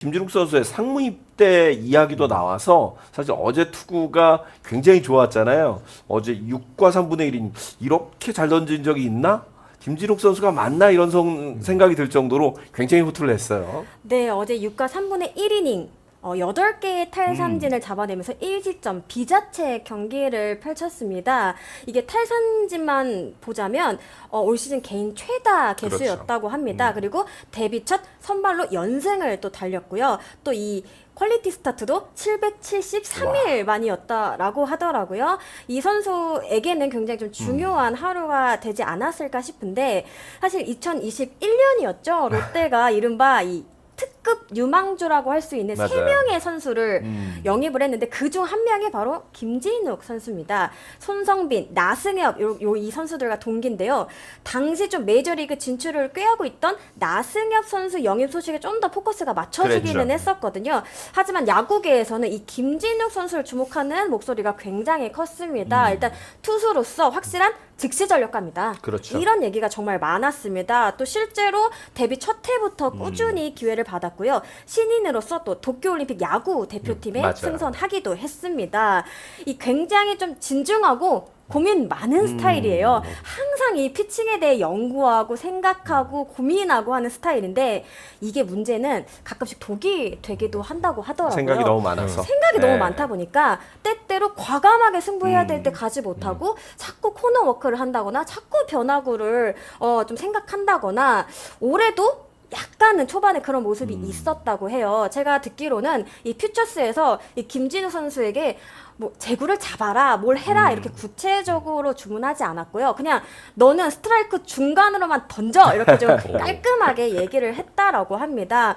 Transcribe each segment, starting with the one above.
김진욱 선수의 상무입 대 이야기도 나와서 사실 어제 투구가 굉장히 좋았잖아요. 어제 6과 3분의 1인 이렇게 잘 던진 적이 있나? 김진욱 선수가 맞나 이런 성- 생각이 들 정도로 굉장히 호투를 했어요. 네, 어제 6과 3분의 1이닝 어, 8개의 탈삼진을 음. 잡아내면서 1지점 비자체 경기를 펼쳤습니다. 이게 탈삼진만 보자면 어, 올 시즌 개인 최다 개수였다고 그렇죠. 합니다. 음. 그리고 데뷔 첫 선발로 연승을 또 달렸고요. 또 이 퀄리티 스타트도 773일 만이었다라고 하더라고요. 이 선수에게는 굉장히 좀 중요한 하루가 되지 않았을까 싶은데 사실 2021년이었죠. 롯데가 이른바 이 특급 유망주라고 할 수 있는 세 맞아요. 명의 선수를 음. 영입을 했는데 그중 한 명이 바로 김진욱 선수입니다. 손성빈, 나승엽 요이 선수들과 동기인데요. 당시 좀 메이저리그 진출을 꾀하고 있던 나승엽 선수 영입 소식에 좀 더 포커스가 맞춰지기는 그랬죠. 했었거든요. 하지만 야구계에서는 이 김진욱 선수를 주목하는 목소리가 굉장히 컸습니다. 음. 일단 투수로서 확실한 즉시 전력가입니다. 그렇죠. 이런 얘기가 정말 많았습니다. 또 실제로 데뷔 첫 해부터 음. 꾸준히 기회를 받 았고요. 신인으로서 또 도쿄올림픽 야구 대표팀에 음. 승선하기도 했습니다. 이 굉장히 좀 진중하고 고민 많은 음. 스타일이에요. 항상 이 피칭에 대해 연구하고 생각하고 고민하고 하는 스타일인데 이게 문제는 가끔씩 독이 되기도 한다고 하더라고요. 생각이 너무 많아서. 생각이 네. 너무 많다 보니까 때때로 과감하게 승부해야 될때 음. 가지 못하고 자꾸 코너 워크를 한다거나 자꾸 변화구를 어, 좀 생각한다거나 올해도 약간은 초반에 그런 모습이 음. 있었다고 해요. 제가 듣기로는 이 퓨처스에서 이 김진우 선수에게 뭐 제구를 잡아라, 뭘 해라 음. 이렇게 구체적으로 주문하지 않았고요. 그냥 너는 스트라이크 중간으로만 던져 이렇게 좀 깔끔하게 얘기를 했다라고 합니다.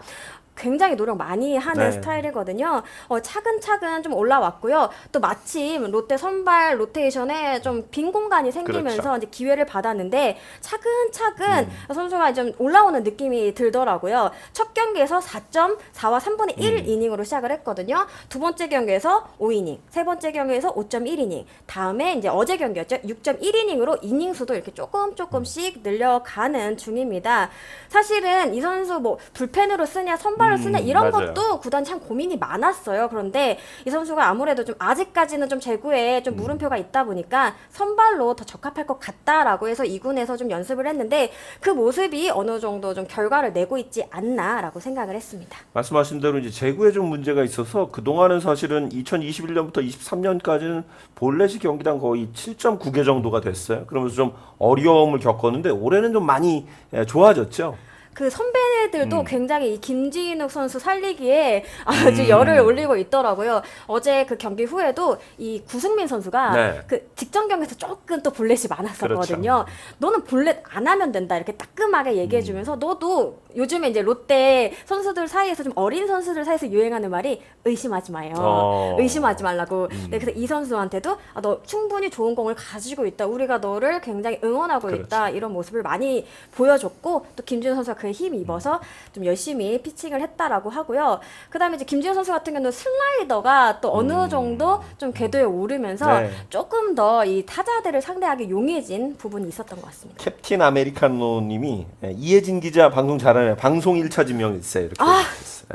굉장히 노력 많이 하는 네. 스타일이거든요. 어, 차근차근 좀 올라왔고요. 또 마침 롯데 선발 로테이션에 좀 빈 공간이 생기면서 그렇죠. 이제 기회를 받았는데 차근차근 음. 선수가 좀 올라오는 느낌이 들더라고요. 첫 경기에서 4.4와 3분의 1 음. 이닝으로 시작을 했거든요. 두 번째 경기에서 5이닝, 세 번째 경기에서 5.1이닝, 다음에 이제 어제 경기였죠. 6.1이닝으로 이닝 수도 이렇게 조금 조금씩 늘려가는 중입니다. 사실은 이 선수 뭐 불펜으로 쓰냐 선발 로 음, 쓰냐 이런 맞아요. 것도 구단 참 고민이 많았어요. 그런데 이 선수가 아무래도 좀 아직까지는 좀 제구에 음. 좀 물음표가 있다 보니까 선발로 더 적합할 것 같다라고 해서 2군에서 좀 연습을 했는데 그 모습이 어느 정도 좀 결과를 내고 있지 않나라고 생각을 했습니다. 말씀하신 대로 이제 제구에 좀 문제가 있어서 그 동안은 사실은 2021년부터 23년까지는 볼넷이 경기당 거의 7.9개 정도가 됐어요. 그러면서 좀 어려움을 겪었는데 올해는 좀 많이 예, 좋아졌죠. 그 선배 들도 음. 굉장히 이 김진욱 선수 살리기에 아주 음. 열을 올리고 있더라고요. 어제 그 경기 후에도 이 구승민 선수가 네. 그 직전 경기에서 조금 또 볼넷이 많았었거든요. 그렇죠. 너는 볼넷 안 하면 된다 이렇게 따끔하게 얘기해주면서 너도 요즘에 이제 롯데 선수들 사이에서 좀 어린 선수들 사이에서 유행하는 말이 의심하지 마요. 어. 의심하지 말라고. 네, 그래서 이 선수한테도 아, 너 충분히 좋은 공을 가지고 있다. 우리가 너를 굉장히 응원하고 그렇죠. 있다. 이런 모습을 많이 보여줬고 또 김준호 선수가 그에 힘 입어서 좀 열심히 피칭을 했다라고 하고요. 그다음에 이제 김준호 선수 같은 경우는 슬라이더가 또 어느 음. 정도 좀 궤도에 오르면서 네. 조금 더 이 타자들을 상대하기 용이해진 부분이 있었던 것 같습니다. 캡틴 아메리카노님이 예, 이혜진 기자 방송 잘하네. 방송 1차 지명일세 이렇게 아!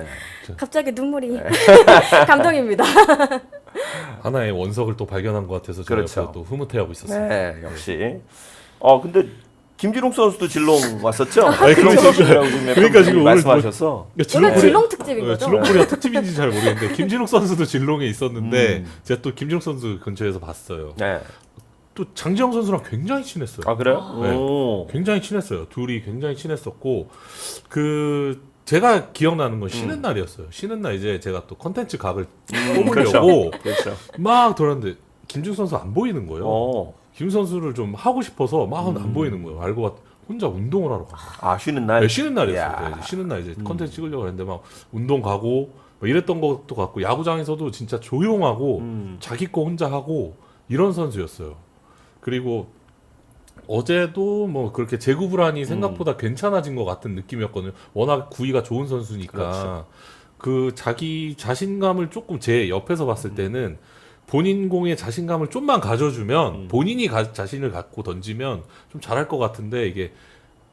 예. 갑자기 눈물이 네. 감동입니다. 하나의 원석을 또 발견한 것 같아서 제가 그렇죠. 또 흐뭇해하고 있었어요. 네, 역시. 어 근데 김진욱 선수도 질롱 왔었죠? 아니, 질롱 그러니까 선수라고 지금 몇 그러니까 분 지금 오늘 말씀하셔서 그러니까 오늘 질롱 질롱 특집인 어, 거죠? 질롱 코리아 특집인지 잘 모르겠는데 김진욱 선수도 질롱에 있었는데 음. 제가 또 김진욱 선수 근처에서 봤어요. 네. 또 장지영 선수랑 굉장히 친했어요. 아 그래요? 네. 오. 굉장히 친했어요. 둘이 굉장히 친했었고 그 제가 기억나는 건 쉬는 음. 날이었어요. 쉬는 날 이제 제가 또 컨텐츠 각을 그렇죠. 뽑으려고 그렇죠. 막 돌았는데 김준 선수 안 보이는 거예요. 어. 김 선수를 좀 하고 싶어서 막 하는데 음. 안 보이는 거예요. 알고 봤 혼자 운동을 하러 가. 아 쉬는 날. 네, 쉬는 날이었어요. 야. 네, 이제 쉬는 날 이제 음. 컨텐츠 찍으려고 했는데 막 운동 가고 막 이랬던 것도 같고 야구장에서도 진짜 조용하고 음. 자기 거 혼자 하고 이런 선수였어요. 그리고 어제도 뭐 그렇게 제구 불안이 생각보다 음. 괜찮아진 것 같은 느낌이었거든요. 워낙 구위가 좋은 선수니까 그렇죠. 그 자기 자신감을 조금 제 옆에서 봤을 때는 본인 공에 자신감을 좀만 가져주면 음. 본인이 가- 자신을 갖고 던지면 좀 잘할 것 같은데 이게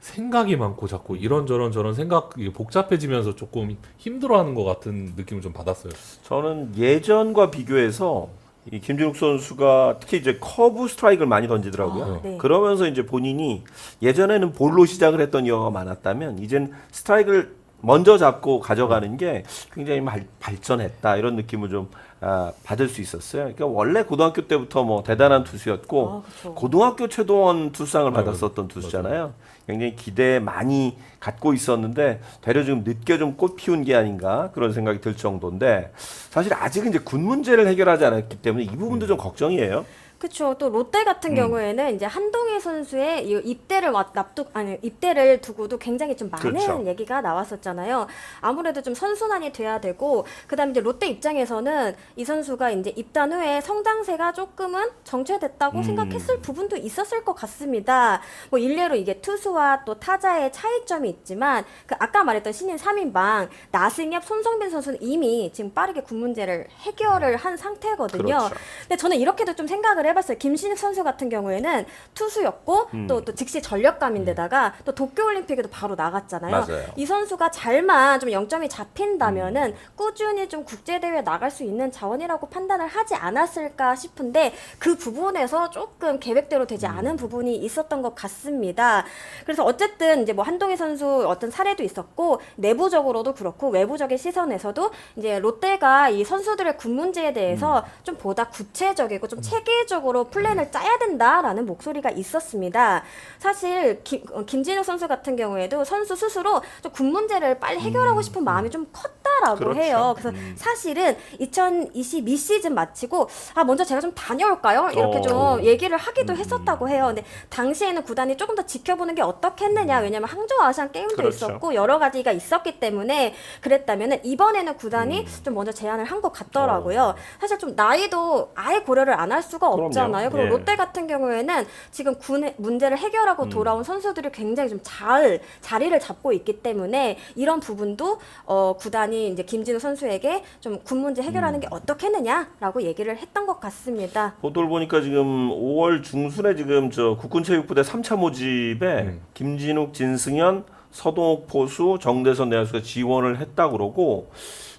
생각이 많고 자꾸 이런저런 저런 생각이 복잡해지면서 조금 힘들어하는 것 같은 느낌을 좀 받았어요. 저는 예전과 비교해서 이 김진욱 선수가 특히 이제 커브 스트라이크를 많이 던지더라고요. 아, 네. 그러면서 이제 본인이 예전에는 볼로 시작을 했던 경우가 많았다면 이젠 스트라이크를 먼저 잡고 가져가는 게 굉장히 발, 발전했다 이런 느낌을 좀 아, 받을 수 있었어요. 그러니까 원래 고등학교 때부터 뭐 대단한 투수였고 아. 고등학교 최동원 투수상을 네, 받았었던 투수잖아요. 굉장히 기대 많이 갖고 있었는데 되려 지금 늦게 좀 꽃 피운 게 아닌가 그런 생각이 들 정도인데 사실 아직은 이제 군 문제를 해결하지 않았기 때문에 이 부분도 좀 걱정이에요. 그렇죠. 또 롯데 같은 음. 경우에는 이제 한동희 선수의 이 입대를 와- 납득 아니 입대를 두고도 굉장히 좀 많은 그렇죠. 얘기가 나왔었잖아요. 아무래도 좀 선순환이 돼야 되고 그다음에 이제 롯데 입장에서는 이 선수가 이제 입단 후에 성장세가 조금은 정체됐다고 음. 생각했을 부분도 있었을 것 같습니다. 뭐 일례로 이게 투수와 또 타자의 차이점이 있지만 그 아까 말했던 신인 3인방 나승엽, 손성빈 선수는 이미 지금 빠르게 군 문제를 해결을 한 상태거든요. 그렇죠. 근데 저는 이렇게도 좀 생각을 해 봤어요. 김신욱 선수 같은 경우에는 투수였고 음. 또, 또 즉시 전력감인데다가 또 도쿄올림픽에도 바로 나갔잖아요. 맞아요. 이 선수가 잘만 좀 0점이 잡힌다면은 꾸준히 좀 국제대회에 나갈 수 있는 자원이라고 판단을 하지 않았을까 싶은데 그 부분에서 조금 계획대로 되지 않은 부분이 있었던 것 같습니다. 그래서 어쨌든 이제 뭐 한동희 선수 어떤 사례도 있었고 내부적으로도 그렇고 외부적인 시선에서도 이제 롯데가 이 선수들의 군 문제에 대해서 좀 보다 구체적이고 좀 체계적 으로 플랜을 짜야 된다라는 목소리가 있었습니다. 사실 김, 어, 김진욱 선수 같은 경우에도 선수 스스로 좀 군 문제를 빨리 해결하고 싶은 마음이 좀 컸다 라고 그렇죠. 해요. 그래서 음. 사실은 2022 시즌 마치고 아 먼저 제가 좀 다녀올까요? 이렇게 어. 좀 얘기를 하기도 했었다고 해요. 근데 당시에는 구단이 조금 더 지켜보는 게 어떻겠느냐. 왜냐면 항저우 아시안 게임도 그렇죠. 있었고 여러 가지가 있었기 때문에 그랬다면은 이번에는 구단이 음. 좀 먼저 제안을 한 것 같더라고요. 사실 좀 나이도 아예 고려를 안 할 수가 그럼요. 없잖아요. 그리고 예. 롯데 같은 경우에는 지금 군의 문제를 해결하고 음. 돌아온 선수들이 굉장히 좀 잘 자리를 잡고 있기 때문에 이런 부분도 어, 구단이 이제 김진우 선수에게 좀 군 문제 음. 해결하는 게 어떻겠느냐라고 얘기를 했던 것 같습니다. 보도를 보니까 지금 5월 중순에 지금 저 국군체육부대 3차 모집에 음. 김진욱, 진승현, 서동욱 포수, 정대선 내야수가 지원을 했다 그러고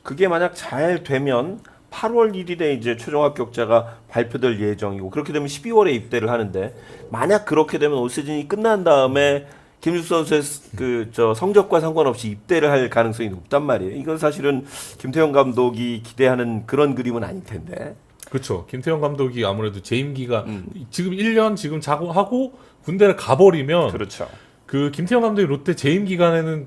그게 만약 잘 되면 8월 1일에 이제 최종 합격자가 발표될 예정이고 그렇게 되면 12월에 입대를 하는데 만약 그렇게 되면 올 시즌이 끝난 다음에 김준수 선수의 그 저 성적과 상관없이 입대를 할 가능성이 높단 말이에요. 이건 사실은 김태형 감독이 기대하는 그런 그림은 아닐 텐데. 그렇죠. 김태형 감독이 아무래도 재임 기간 음. 지금 1년 지금 자고 하고 군대를 가버리면 그렇죠. 그 김태형 감독이 롯데 재임 기간에는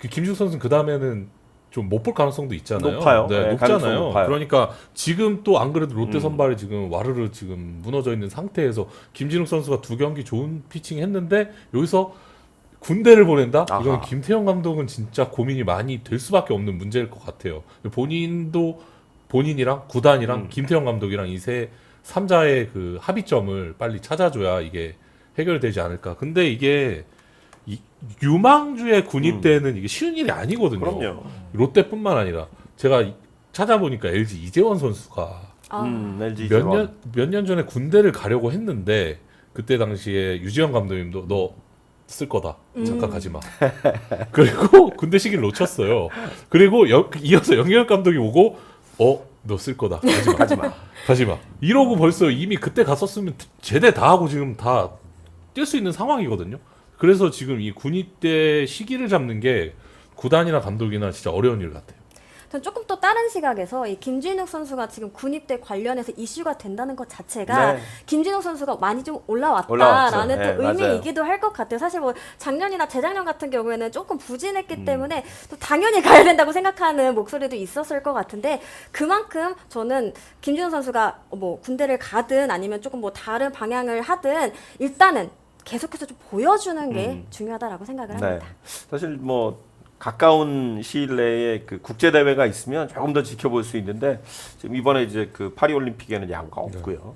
그 김준수 선수는 그 다음에는 좀 못 볼 가능성도 있잖아요. 높아요. 네, 네, 높잖아요. 높아요. 그러니까 지금 또 안 그래도 롯데 음. 선발이 지금 와르르 지금 무너져 있는 상태에서 김진욱 선수가 두 경기 좋은 피칭 했는데 여기서 군대를 보낸다? 아하. 이건 김태형 감독은 진짜 고민이 많이 될 수밖에 없는 문제일 것 같아요. 본인도 본인이랑 구단이랑 음. 김태형 감독이랑 이 세 삼자의 그 합의점을 빨리 찾아줘야 이게 해결되지 않을까. 근데 이게 이 유망주의 군입대는 이게 쉬운 일이 아니거든요. 음. 그럼요. 롯데뿐만 아니라 제가 이- 찾아보니까 LG 이재원 선수가 아, 음, LG 몇. 년 몇 년 전에 군대를 가려고 했는데 그때 당시에 유지영 감독님도 너 쓸 거다 착각하지 마. 그리고 군대 시기를 놓쳤어요. 그리고 여- 이어서 영경 감독이 오고 어 너 쓸 거다 가지 마. 하지 마. 가지 마. 이러고 벌써 이미 그때 갔었으면 제대 다 하고 지금 다 뛸 수 있는 상황이거든요. 그래서 지금 이 군입대 시기를 잡는 게 구단이나 감독이나 진짜 어려운 일 같아요. 전 조금 또 다른 시각에서 이 김진욱 선수가 지금 군입대 관련해서 이슈가 된다는 것 자체가 네. 김진욱 선수가 많이 좀 올라왔다라는. 또 네, 의미이기도 할 것 같아요. 사실 뭐 작년이나 재작년 같은 경우에는 조금 부진했기 음. 때문에 또 당연히 가야 된다고 생각하는 목소리도 있었을 것 같은데 그만큼 저는 김진욱 선수가 뭐 군대를 가든 아니면 조금 뭐 다른 방향을 하든 일단은 계속해서 좀 보여주는 게 음. 중요하다라고 생각을 네. 합니다. 사실 뭐 가까운 시일 내에 그 국제 대회가 있으면 조금 더 지켜볼 수 있는데 지금 이번에 이제 그 파리 올림픽에는 야구가 없고요.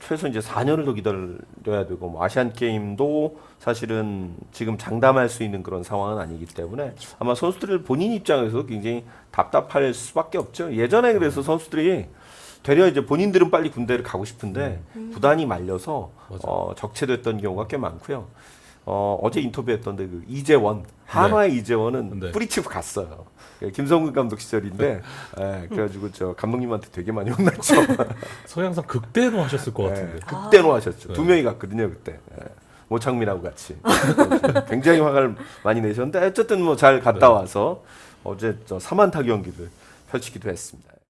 최소 이제 4년을 더 기다려야 되고 뭐 아시안 게임도 사실은 지금 장담할 수 있는 그런 상황은 아니기 때문에 아마 선수들 본인 입장에서 굉장히 답답할 수밖에 없죠. 예전에 그래서 선수들이 되려 이제 본인들은 빨리 군대를 가고 싶은데 구단이 말려서 맞아. 어, 적체됐던 경우가 꽤 많고요. 어, 어제 인터뷰했던데 그 이재원 한화의 이재원은 네. 뿌리치고 갔어요. 예, 김성근 감독 시절인데 예, 그래가지고 저 감독님한테 되게 많이 혼났죠. 서양상 극대노 하셨을 것 예, 같은데. 극대노 하셨죠. 두 네. 명이 갔거든요 그때. 예, 모창민하고 같이 굉장히 화를 많이 내셨는데 어쨌든 뭐 잘 갔다 와서 어제 저 3안타 경기를 펼치기도 했습니다.